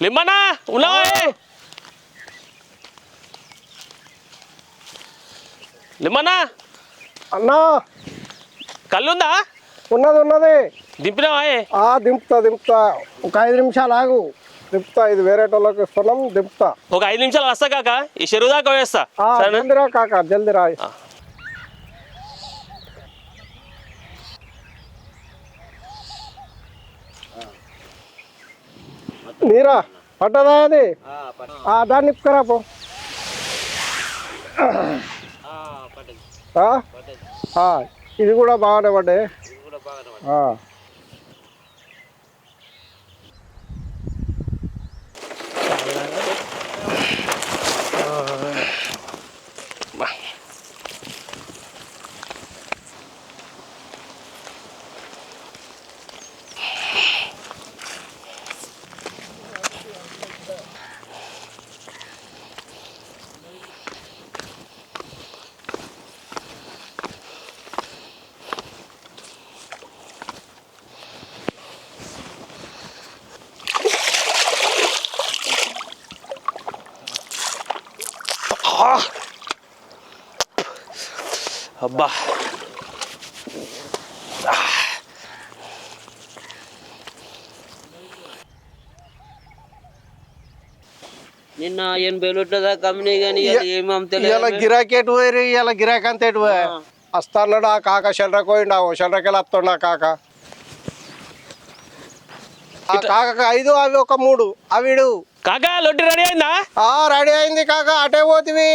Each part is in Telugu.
లిమ్మన్నా ఉన్నావా ఏ? లిమ్మన్నా అన్నా! కళ్ళుందా ఉన్నది ఉన్నది. దింపినావా? ఆ దింపుతా దింపుతా. ఒక ఐదు నిమిషాలు ఆగు. దింపుతా ఇది వేరే వాళ్ళకి ఇస్తున్నాం దింపుతా. ఒక ఐదు నిమిషాలు వస్తా కాక. ఈ చెరువు దాకా వేస్తా. జల్దిరా కాక జల్ది నీరా పట్టదా అది? దాన్ని నిప్పుకరా పో. ఇది కూడా బాగానే పడ్డాయి. ఆ. అబ్బా. నిన్న ఎనభై లోట్ల దాకా అమ్మినాయి కానీ ఏమి అమ్ముతలేదు గిరాకీ ఎటు పోయి ఇవాళ గిరాకీ అంత ఎటు పోయి? వస్తాడు ఆ కాక షెల్రకు పోయిండు? ఆ షెల్రకెళ్ళి వస్తుండు ఆ కాక. ఆ కాకకు ఐదు అవి ఒక మూడు. అవిడు కాకా లొట్టి రెడీ అయిందా? ఆ రెడీ అయింది కాక అటే పోతివి.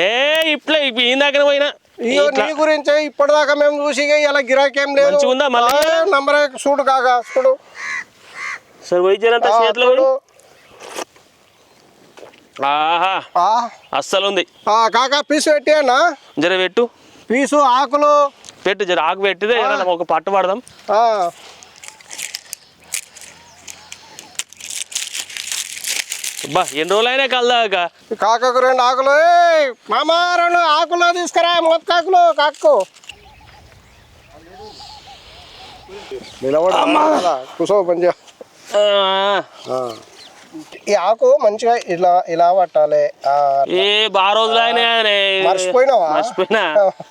ఏ ఇప్పుడే ఇప్పుడు ఈ దగ్గర పోయినా. ఇయ్యో నీ గురించే ఇప్పటిదాకా మేము చూసి ఇలా గిరాకీ లేదు. మంచిగుందా మళ్ళీ? ఆ, నంబర్ చూడు కాక చూడు సరే జరంతా ఆ, చేతిలో చూడు. ఆహా ఆ, అస్సలు ఉంది ఆ, కాక పీసు పెట్టానా జర పెట్టు. పీసు ఆకులు. పెట్టు జర ఆకు పెట్టితే ఏదైనా ఒక పట్టు పడదాం. ఆ, ఎన్ని రోజులైనా కలదాక ఈ కాకకు రెండు ఆకులు మామ రెండు ఆకులు తీసుకురా మొత్తాకులు కాకు నిలబడి కూసో మంచిగా ఆ. ఈ ఆకు మంచిగా ఇలా ఇలా పట్టాలి. ఏ బాగా రోజులైనా మర్చిపోయినావా? మర్చిపోయినా.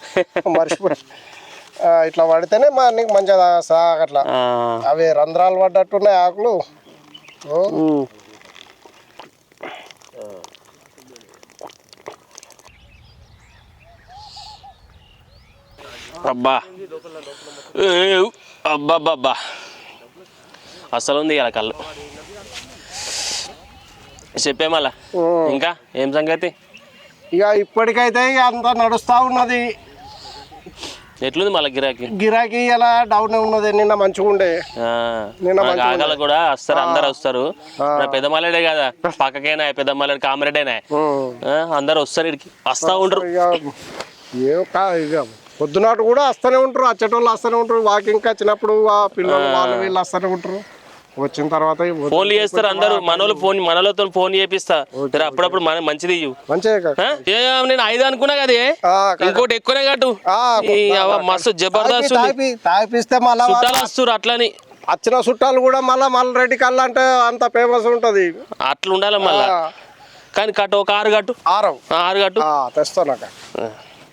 మర్చిపోయి. ఇట్లా పడితేనే మా నీకు మంచిగా సాగ అట్లా. ఆ. అవి రంధ్రాలు పడ్డట్టున్నాయి ఆకులు. అబ్బా. ఏ, అబ్బా అబ్బా అబ్బా. అసలు ఉంది ఇలా కళ్ళు. చెప్పే మళ్ళా. ఇంకా ఏం సంగతి? ఇక ఇప్పటికైతే ఇక అంతా నడుస్తూ ఉన్నది. ఎట్లుంది మళ్ళీ గిరాకీ? గిరాకీ ఇలా డౌన్ ఉన్నది? నిన్న మంచిగా ఉండే. నిన్న కూడా వస్తారు అందరు వస్తారు. పెద్దమల్లెడే కదా పక్కకేనా పెద్దమల్లెడు. ఆ, అందరు వస్తారు ఇక్కడికి. వస్తా ఉంటారు పొద్దునాటు కూడా వస్తూనే ఉంటారు వచ్చేటోళ్ళు వస్తూనే ఉంటారు వాకింగ్కి వచ్చినప్పుడు ఆ పిల్లలు వాళ్ళు వీళ్ళు వస్తూనే ఉంటారు. వచ్చిన తర్వాత ఫోన్లు చేస్తారు అందరూ మనోళ్ళు ఫోన్ మనలతో ఫోన్ చేపిస్తా. జర అప్పుడప్పుడు మన మంచిది నేను ఐదు అనుకున్నా కదే. ఇంకోటి ఎక్కువనే కట్టు. మస్తు జబర్దస్త్ మళ్ళా చుట్టాలు వస్తారు అట్లని. వచ్చిన చుట్టాలు కూడా మళ్ళా మళ్ళీ రెడ్డి కళ్ళు అంటే అంత ఫేమస్ ఉంటది. అట్లా ఉండాలి మళ్ళా. కానీ కట్టు ఒక ఆరు కట్టు. ఆరం. ఆరు కట్టు. ఆ.